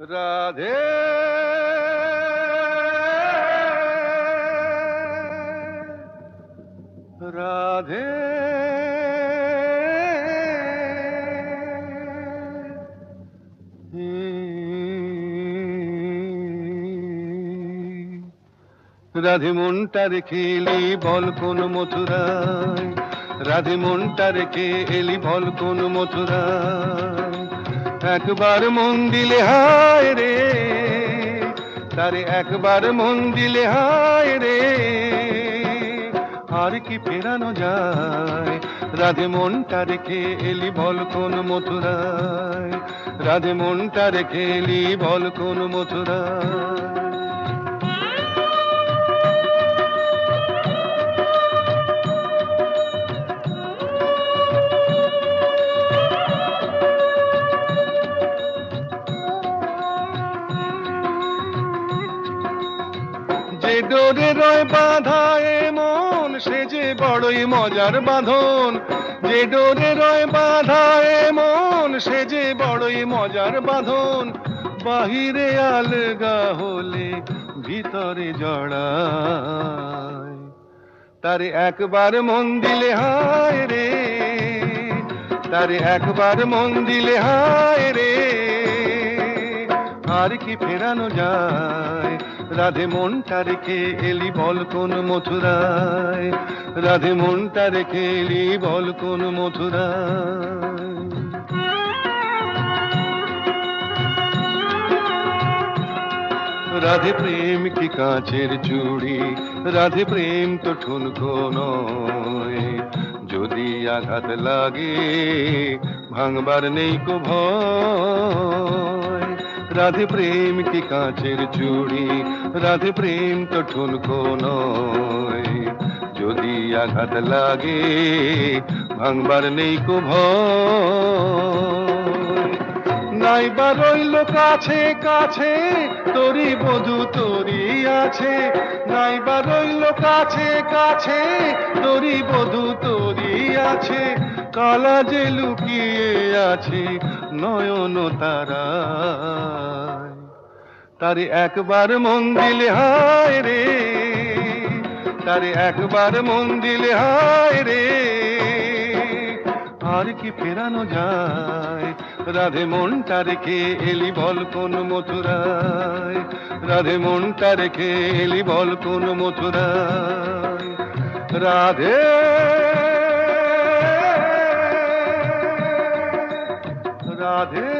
রাধে। রাধে। রাধে মনটা রেখে বল কোন মথুরায়। রাধে মনটা রেখে এলি বল কোন মথুরায়। একবার মন দিলে হায় রে, তারে একবার মন দিলে হায় রে। আর কি ফেরানো যায় রাধে মনটা রেখে এলি বল কোন মথুরায়। রাধে মনটা রেখে এলি বল কোন মথুরায়। ডোরে রয় বাঁধা এ মন সে যে বড়ই মজার বাঁধন। যে ডোরে রয় বাঁধা এ মন সে যে বড়ই মজার বাঁধন। বাহিরে আলগা হলে ভিতরে জড়ায়। তারে একবার মন দিলে হায় রে, তারে একবার মন দিলে হায় রে। আর কি ফেরানো যায়। রাধে মনটা রেখে এলি বল কোন মথুরায়। রাধে মনটা রেখে এলি বল কোন মথুরায়। রাধে প্রেম কি কাঁচের চুড়ি, রাধে প্রেম তো ঠুনকো নয় যদি আঘাত লাগে, ভাঙবার নেই কো ভয়। রাধে প্রেম কি কাঁচের চুড়ি রাধে প্রেম তো ঠুনকো নয়। যদি আঘাত লাগে, ভাঙবার নেই কো ভয় নাইবা রইল কাছে কাছে, তোরি বধু তোরি আছে। নাইবা রইল কাছে কাছে, তোরি বধু তোরি আছে। কালা যে লুকিয়ে আছে, নয়ন তারা। তারে একবার মন দিলে হায় রে, তারে একবার মন দিলে হায় রে। আর কি ফেরানো যায়? রাধে মনটা রেখে এলি বল কোন মথুরায়? রাধে মনটা রেখে এলি বল কোন মথুরায়? রাধে রাধে